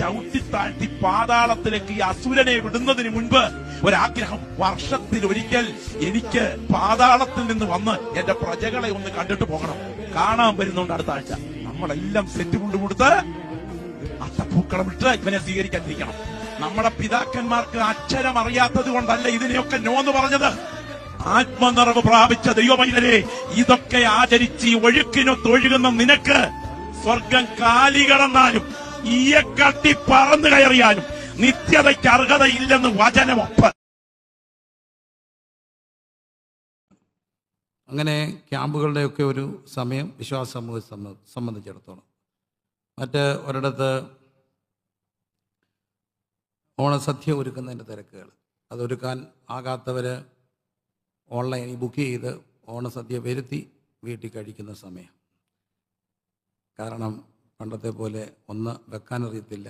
ചവിട്ടി താഴ്ത്തി പാതാളത്തിലേക്ക് ഈ അസുരനെ വിടുന്നതിന് മുൻപ് ഒരാഗ്രഹം വർഷത്തിൽ ഒരിക്കൽ എനിക്ക് പാതാളത്തിൽ നിന്ന് വന്ന് എന്റെ പ്രജകളെ ഒന്ന് കണ്ടിട്ട് പോകണം. കാണാൻ വരുന്നുണ്ട് അടുത്ത ആഴ്ച. നമ്മളെല്ലാം സെറ്റ് കൊണ്ടുകൊടുത്ത് അത്തപ്പൂക്കളം ഇട്ട് ഇവനെ സ്വീകരിക്കാതിരിക്കണം. നമ്മുടെ പിതാക്കന്മാർക്ക് അക്ഷരം അറിയാത്തത് കൊണ്ടല്ല ഇതിനെയൊക്കെ നോന്ന് പറഞ്ഞത്. ആത്മനിറവ് പ്രാപിച്ച ദൈവമൈനരെ ഇതൊക്കെ ആചരിച്ച് ഒഴുക്കിനൊത്തൊഴുകുന്ന നിനക്ക് സ്വർഗം കാലി കടന്നാലും ഈയെ കട്ടി പറന്നു കയറിയാലും നിത്യതയ്ക്ക് അർഹതയില്ലെന്ന് വചനമൊപ്പ്. അങ്ങനെ ക്യാമ്പുകളുടെയൊക്കെ ഒരു സമയം വിശ്വാസ സമൂഹത്തെ സംബ- സംബന്ധിച്ചിടത്തോളം. മറ്റ് ഒരിടത്ത് ഓണസദ്യ ഒരുക്കുന്നതിന്റെ തിരക്കുകൾ. അതൊരുക്കാൻ ആകാത്തവർ ഓൺലൈനിൽ ബുക്ക് ചെയ്ത് ഓണസദ്യ വരുത്തി വീട്ടിൽ കഴിക്കുന്ന സമയം. കാരണം പണ്ടത്തെ പോലെ ഒന്ന് വെക്കാനറിയത്തില്ല.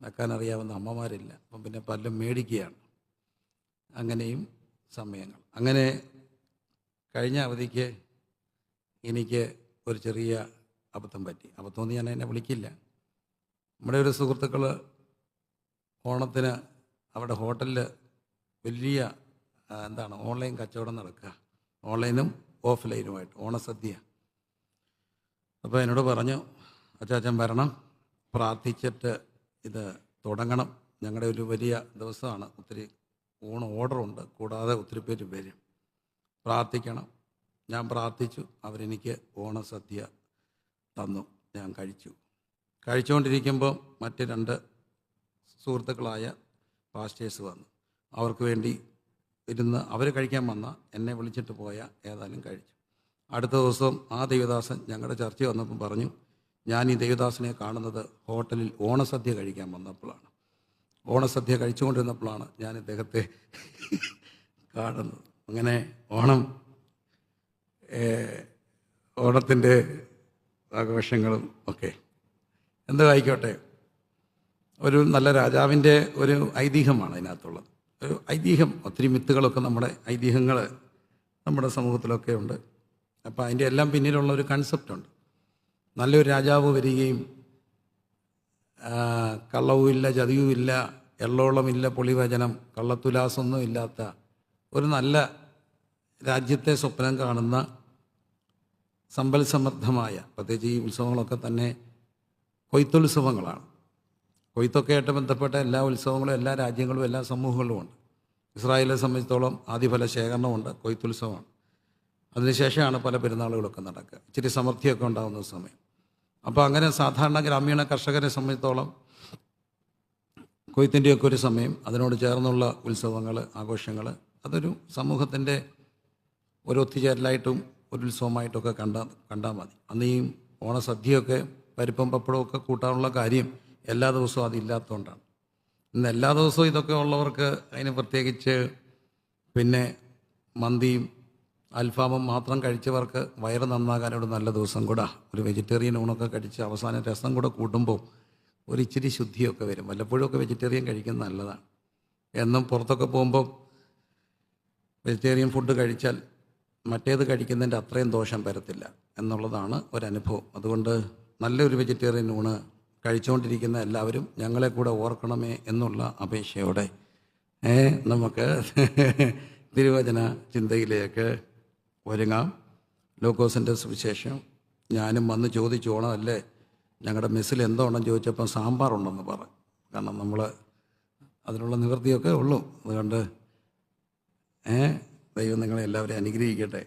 വെക്കാനറിയാവുന്ന അമ്മമാരില്ല. അപ്പം പിന്നെ പലരും മേടിക്കുകയാണ്. അങ്ങനെയും സമയങ്ങൾ. അങ്ങനെ കഴിഞ്ഞ അവധിക്ക് എനിക്ക് ഒരു ചെറിയ അബദ്ധം പറ്റി. അബദ്ധം അബദ്ധമൊന്നും ഞാൻ എന്നെ വിളിക്കില്ല. നമ്മുടെ ഒരു സുഹൃത്തുക്കൾ ഓണത്തിന് അവിടെ ഹോട്ടലിൽ വലിയ എന്താണ് ഓൺലൈൻ കച്ചവടം നടക്കുക. ഓൺലൈനും ഓഫ്ലൈനുമായിട്ട്. ഓണസദ്യ. അപ്പോൾ എന്നോട് പറഞ്ഞു അച്ചാച്ചൻ വരണം. പ്രാർത്ഥിച്ചിട്ട് ഇത് തുടങ്ങണം. ഞങ്ങളുടെ ഒരു വലിയ ദിവസമാണ്. ഒത്തിരി ഊണ് ഓർഡറുണ്ട്. കൂടാതെ ഒത്തിരി പേര് വരും. പ്രാർത്ഥിക്കണം. ഞാൻ പ്രാർത്ഥിച്ചു. അവരെനിക്ക് ഓണസദ്യ തന്നു. ഞാൻ കഴിച്ചു. കഴിച്ചുകൊണ്ടിരിക്കുമ്പോൾ മറ്റ് രണ്ട് സുഹൃത്തുക്കളായ പാസ്റ്റേഴ്സ് വന്നു. അവർക്ക് വേണ്ടി ഇരുന്ന് അവർ കഴിക്കാൻ വന്ന എന്നെ വിളിച്ചിട്ട് പോയ ഏതായാലും കഴിച്ചു. അടുത്ത ദിവസം ആ ദേവദാസൻ ഞങ്ങളുടെ ചർച്ച വന്നപ്പോൾ പറഞ്ഞു ഞാൻ ഈ ദേവദാസിനെ കാണുന്നത് ഹോട്ടലിൽ ഓണസദ്യ കഴിക്കാൻ വന്നപ്പോഴാണ്. ഓണസദ്യ കഴിച്ചുകൊണ്ടിരുന്നപ്പോഴാണ് ഞാൻ ഇദ്ദേഹത്തെ കാണുന്നത്. അങ്ങനെ ഓണം ഓണത്തിന്റെ ആഘോഷങ്ങളും ഒക്കെ. എന്ത് ആയിക്കോട്ടെ. ഒരു നല്ല രാജാവിന്റെ ഒരു ഐതിഹ്യമാണ് അതിനകത്തുള്ളത്. ഒരു ഐതിഹ്യം ഒത്തിരി മിത്തുകളൊക്കെ നമ്മുടെ ഐതിഹ്യങ്ങൾ നമ്മുടെ സമൂഹത്തിലൊക്കെ ഉണ്ട്. അപ്പോൾ അതിന്റെ എല്ലാം പിന്നിലുള്ള ഒരു കൺസെപ്റ്റ് ഉണ്ട്. നല്ലൊരു രാജാവ് വരികയും കള്ളവുമില്ല ചതിയുമില്ല എള്ളോളമില്ല പൊളിവചനം കള്ളത്തുലാസൊന്നും ഇല്ലാത്ത ഒരു നല്ല രാജ്യത്തെ സ്വപ്നം കാണുന്ന സമ്പൽ സമൃദ്ധമായ പ്രത്യേകിച്ച് ഈ ഉത്സവങ്ങളൊക്കെ തന്നെ കൊയ്ത്തുത്സവങ്ങളാണ് കൊയ്ത്തൊക്കെ ആയിട്ട് ബന്ധപ്പെട്ട എല്ലാ ഉത്സവങ്ങളും എല്ലാ രാജ്യങ്ങളും എല്ലാ സമൂഹങ്ങളും ഉണ്ട് ഇസ്രായേലിനെ സംബന്ധിച്ചിടത്തോളം ആദ്യഫല ശേഖരണമുണ്ട് കൊയ്ത്തുത്സവമാണ് അതിനുശേഷമാണ് പല പെരുന്നാളുകളൊക്കെ നടക്കുക. ഇച്ചിരി സമൃദ്ധിയൊക്കെ ഉണ്ടാകുന്ന സമയം. അപ്പോൾ അങ്ങനെ സാധാരണ ഗ്രാമീണ കർഷകരെ സംബന്ധിച്ചിടത്തോളം കൊയ്ത്തിന്റെയൊക്കെ ഒരു സമയം അതിനോട് ചേർന്നുള്ള ഉത്സവങ്ങൾ ആഘോഷങ്ങൾ അതൊരു സമൂഹത്തിന്റെ ഒരു ഒത്തുചേരലായിട്ടും ഒരു ഉത്സവമായിട്ടൊക്കെ കണ്ടാൽ കണ്ടാൽ മതി. അന്ന് ഈ ഓണസദ്യയൊക്കെ പരിപ്പും പപ്പടമൊക്കെ കൂട്ടാനുള്ള കാര്യം എല്ലാ ദിവസവും അതില്ലാത്തതുകൊണ്ടാണ് ഇന്ന് എല്ലാ ദിവസവും ഇതൊക്കെ ഉള്ളവർക്ക് അതിന് പ്രത്യേകിച്ച് പിന്നെ മന്തിയും അൽഫാമും മാത്രം കഴിച്ചവർക്ക് വയറ് നന്നാകാൻ ഒരു നല്ല ദിവസം കൂടെ. ഒരു വെജിറ്റേറിയൻ ഊണൊക്കെ കഴിച്ച് അവസാനം രസം കൂടെ കൂട്ടുമ്പോൾ ഒരു ഇച്ചിരി ശുദ്ധിയൊക്കെ വരും. വല്ലപ്പോഴുമൊക്കെ വെജിറ്റേറിയൻ കഴിക്കുന്നത് നല്ലതാണ്. എന്നും പുറത്തൊക്കെ പോകുമ്പോൾ വെജിറ്റേറിയൻ ഫുഡ് കഴിച്ചാൽ മറ്റേത് കഴിക്കുന്നതിന്റെ അത്രയും ദോഷം വരത്തില്ല എന്നുള്ളതാണ് ഒരനുഭവം. അതുകൊണ്ട് നല്ലൊരു വെജിറ്റേറിയൻ ഊണ് കഴിച്ചുകൊണ്ടിരിക്കുന്ന എല്ലാവരും ഞങ്ങളെ കൂടെ ഓർക്കണമേ എന്നുള്ള അപേക്ഷയോടെ നമുക്ക് തിരുവചന ചിന്തയിലേക്ക് ഒരുങ്ങാം. ലോക്കോസിന്റെ സുവിശേഷം. ഞാനും വന്ന് ചോദിച്ചു ഓണമല്ലേ? ഞങ്ങളുടെ മെസ്സിൽ എന്തോണം ചോദിച്ചപ്പോൾ സാമ്പാറുണ്ടെന്ന് പറഞ്ഞു. കാരണം നമ്മൾ അതിനുള്ള നിവൃത്തിയൊക്കെ ഉള്ളൂ. അതുകൊണ്ട് ഏ ദൈവം നിങ്ങളെ എല്ലാവരെയും അനുഗ്രഹിക്കട്ടെ.